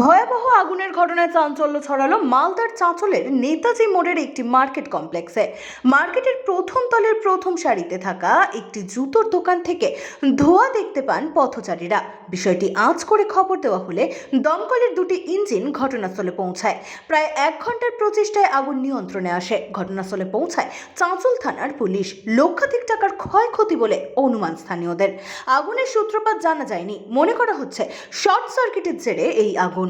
ভয়াবহ আগুনের ঘটনায় চাঞ্চল্য ছড়ালো মালদার চাঁচলের নেতাজি মোড়ের একটি মার্কেট কমপ্লেক্সে। মার্কেটের প্রথম তলের প্রথম সারিতে থাকা একটি জুতোর দোকান থেকে ধোঁয়া দেখতে পান পথচারীরা। বিষয়টি আঁচ করে খবর দেওয়া হলে দমকলের দুটি ইঞ্জিন ঘটনাস্থলে পৌঁছায়। প্রায় এক ঘণ্টার প্রচেষ্টায় আগুন নিয়ন্ত্রণে আসে। ঘটনাস্থলে পৌঁছায় চাঁচল থানার পুলিশ। লক্ষাধিক টাকার ক্ষয়ক্ষতি বলে অনুমান স্থানীয়দের। আগুনের সূত্রপাত জানা যায়নি। মনে করা হচ্ছে শর্ট সার্কিটের জেরে এই আগুন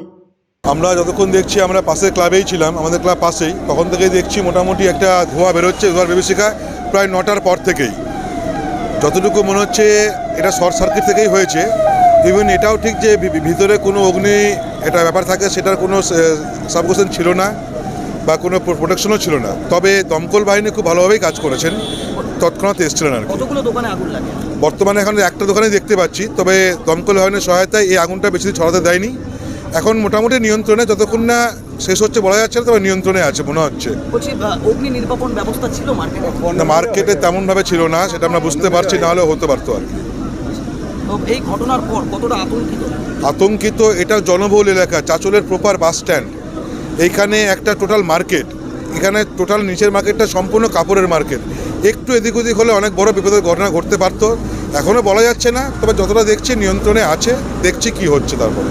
আমরা যতক্ষণ দেখছি আমরা পাশের ক্লাবেই ছিলাম আমাদের ক্লাব পাশেই তখন থেকেই দেখছি মোটামুটি একটা ধোঁয়া বেরোচ্ছে ধোঁয়ার বিভীষিকা প্রায় নটার পর থেকেই। যতটুকু মনে হচ্ছে এটা শর্ট সার্কিট থেকেই হয়েছে ইভেন এটাও ঠিক যে ভিতরে কোনো অগ্নি এটা ব্যাপার থাকে সেটার কোনো সাবকোশন ছিল না বা কোনো প্রোটেকশনও ছিল না। তবে দমকল বাহিনী খুব ভালোভাবেই কাজ করেছেন তৎক্ষণাৎ এসছিলেন আর বর্তমানে এখন একটা দোকানে দেখতে পাচ্ছি তবে দমকল বাহিনীর সহায়তায় এই আগুনটা বেশি ছড়াতে দেয়নি। এখন মোটামুটি নিয়ন্ত্রণে যতক্ষণ না শেষ হচ্ছে বলা যাচ্ছে না তবে নিয়ন্ত্রণে আছে মনে হচ্ছে। অগ্নি নির্বাপন ব্যবস্থা ছিল মার্কেটে না, মার্কেটে তেমনভাবে ছিল না সেটা আমরা বুঝতে পারছি না হলেও হতে পারতো আর কি। এই ঘটনার পর কতটা আতঙ্কিত? আতঙ্কিত এটা জনবহুল এলাকা চাচলের প্রপার বাস স্ট্যান্ড এইখানে একটা টোটাল মার্কেট এখানে টোটাল নিচের মার্কেটটা সম্পূর্ণ কাপড়ের মার্কেট একটু এদিক ওদিক হলে অনেক বড় বিপদের ঘটনা ঘটতে পারতো। এখনও বলা যাচ্ছে না তবে যতটা দেখছি নিয়ন্ত্রণে আছে দেখছি কি হচ্ছে তারপরে।